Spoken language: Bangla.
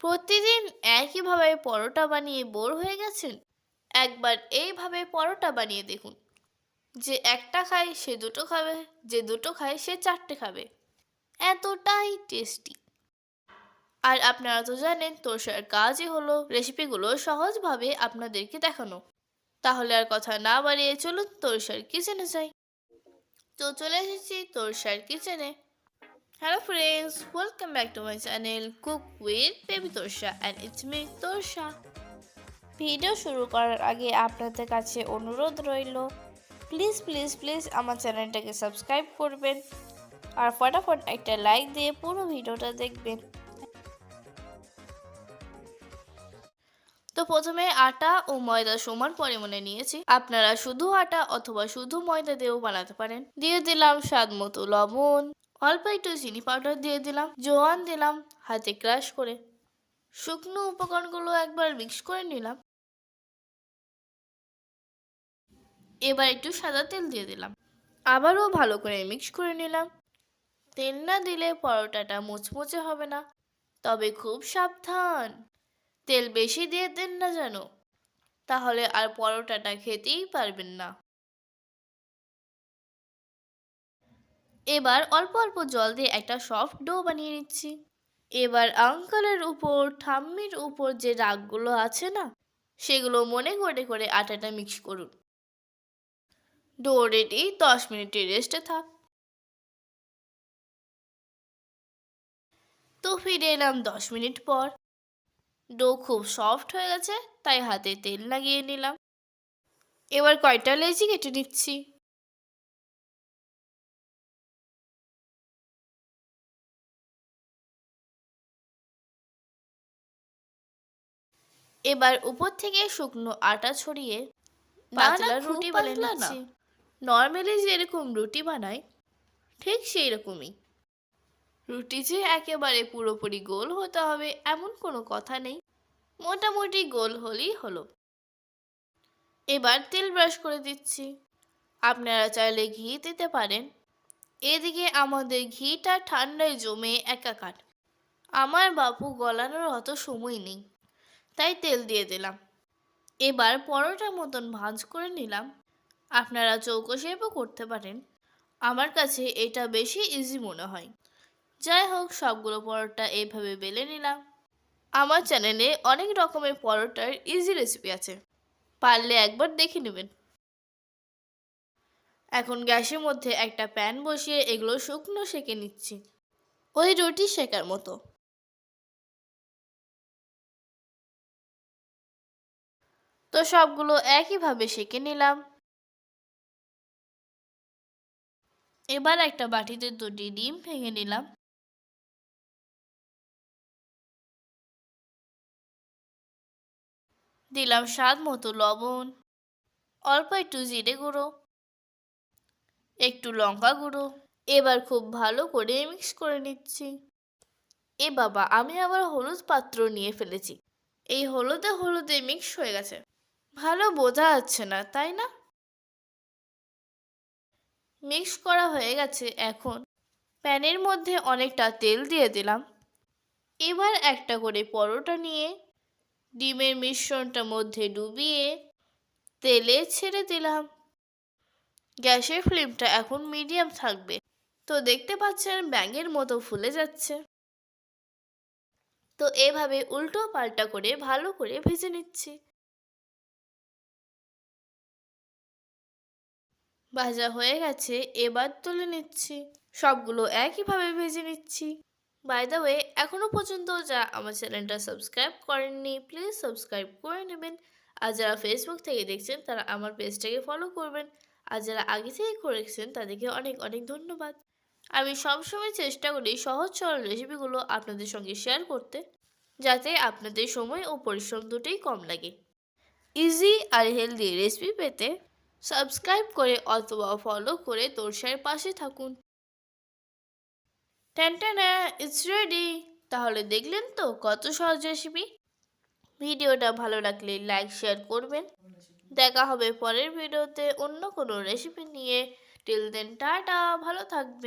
প্রতিদিন একইভাবে পরোটা বানিয়ে বোর হয়ে গেছেন? একবার এইভাবে পরোটা বানিয়ে দেখুন। যে একটা খায় সে দুটো খাবে, যে দুটো খায় সে চারটে খাবে। এতটাই টেস্টি। আর আপনারা তো জানেন তোরসার কাজই হলো রেসিপিগুলো সহজভাবে আপনাদেরকে দেখানো। তাহলে আর কথা না বাড়িয়ে চলুন তোরসার কিচেনে যাই। তো চলে এসেছি তোরসার কিচেনে। Hello friends welcome back to my channel cook with baby Torsa and it's me Torsa video শুরু করার আগে আপনাদের কাছে অনুরোধ রইল প্লিজ প্লিজ প্লিজ আমার চ্যানেলটাকে সাবস্ক্রাইব করবেন আর ফটাফট একটা লাইক দিয়ে পুরো ভিডিওটা দেখবেন। তো প্রথমে আটা ও ময়দা সমান পরিমাণে নিয়েছি। আপনারা শুধু আটা অথবা শুধু ময়দা দিয়েও বানাতে পারেন। দিয়ে দিলাম স্বাদ মতো লবণ অল্প একটু চিনি পাউডার দিয়ে দিলাম, জোয়ান দিলাম, হাতে ক্রাশ করে। শুকনো উপকরণগুলো একবার মিক্স করে নিলাম। এবার একটু সাদা তেল দিয়ে দিলাম। আবারও ভালো করে মিক্স করে নিলাম। তেল না দিলে পরোটাটা মুচমুচে হবে না, তবে খুব সাবধান। তেল বেশি দিয়ে দেন না যেন, তাহলে আর পরোটাটা খেতেই পারবেন না। এবার অল্প অল্প জল দিয়ে একটা সফট ডো বানিয়ে নিচ্ছি। এবার আঙ্কালের উপর, ঠাম্মির উপর যে রাগগুলো আছে না, সেগুলো মনে করে করে আটাটা মিক্স করুন। ডো রেডি দশ মিনিটের রেস্টে থাক। তো ফিরে এলাম দশ মিনিট পর। ডো খুব সফট হয়ে গেছে, তাই হাতে তেল লাগিয়ে নিলাম। এবার কয়টা লেচি কেটে নিচ্ছি? এবার উপর থেকে শুকনো আটা ছড়িয়ে পাতলা রুটি নিচ্ছি। নর্মালি যেরকম রুটি বানাই ঠিক সেই রকমই রুটি যে একেবারে পুরোপুরি গোল হতে হবে এমন কোনো কথা নেই। মোটামুটি গোল হলেই হলো। এবার তেল ব্রাশ করে দিচ্ছি। আপনারা চাইলে ঘি দিতে পারেন। এদিকে আমাদের ঘিটা ঠান্ডায় জমে একাকার। আমার বাপু গলানোর অত সময় নেই। তাই তেল দিয়ে দিলাম। এবার পরোটার মতন ভাঁজ করে নিলাম। আপনারা চৌকো শেপও করতে পারেন। আমার কাছে এটা বেশি ইজি মনে হয়। যাই হোক, সবগুলো পরোটা এইভাবে বেলে নিলাম। আমার চ্যানেলে অনেক রকমের পরোটার ইজি রেসিপি আছে। পারলে একবার দেখে নেবেন। এখন গ্যাসের মধ্যে একটা প্যান বসিয়ে এগুলো শুকনো সেকে নিচ্ছি। ওই রুটি শেকার মতো। তো সবগুলো একইভাবে সেকে নিলাম। এবার একটা বাটিতে দুটি ডিম ভেঙে নিলাম। দিলাম স্বাদ মতো লবণ, অল্প একটু জিরে গুঁড়ো, একটু লঙ্কা গুঁড়ো। এবার খুব ভালো করে মিক্স করে নিচ্ছি। এ বাবা, আমি আবার হলুদ পাত্র নিয়ে ফেলেছি। এই হলুদে হলুদে মিক্স হয়ে গেছে। ভালো বোঝা যাচ্ছে না, তাই না? মিক্স করা হয়ে গেছে এখন। প্যানের মধ্যে অনেকটা তেল দিয়ে দিলাম। এবার একটা করে পরোটা নিয়ে ডিমের মিশ্রণটা মধ্যে ডুবিয়ে তেলে ছেড়ে দিলাম। গ্যাসের ফ্লেমটা এখন মিডিয়াম থাকবে। তো দেখতে পাচ্ছেন ব্যাঙের মতো ফুলে যাচ্ছে। তো এভাবে উল্টো পাল্টা করে ভালো করে ভেজে নিচ্ছি। ভাজা হয়ে গেছে, এবার তুলে নিচ্ছি। সবগুলো একইভাবে ভেজে নিচ্ছি। বাই দ্য ওয়ে এখনও পর্যন্ত যা আমার চ্যানেলটা সাবস্ক্রাইব করেননি প্লিজ সাবস্ক্রাইব করে নেবেন। আর যারা ফেসবুক থেকে দেখছেন, তারা আমার পেজটাকে ফলো করবেন। আর যারা আগে থেকে করেছেন তাদেরকে অনেক অনেক ধন্যবাদ। আমি সবসময় চেষ্টা করি সহজ সরল রেসিপিগুলো আপনাদের সঙ্গে শেয়ার করতে, যাতে আপনাদের সময় ও পরিশ্রম দুটোই কম লাগে। ইজি আর হেলদি রেসিপি পেতে সাবস্ক্রাইব করে অথবা ফলো করে তোরসার পাশে থাকুন। ট্যান্টানা ইটস রেডি তাহলে দেখলেন তো কত সহজ রেসিপি ভিডিওটা ভালো লাগলে লাইক শেয়ার করবেন। দেখা হবে পরের ভিডিওতে অন্য কোনো রেসিপি নিয়ে। টিল দেন টাটা, ভালো থাকবেন।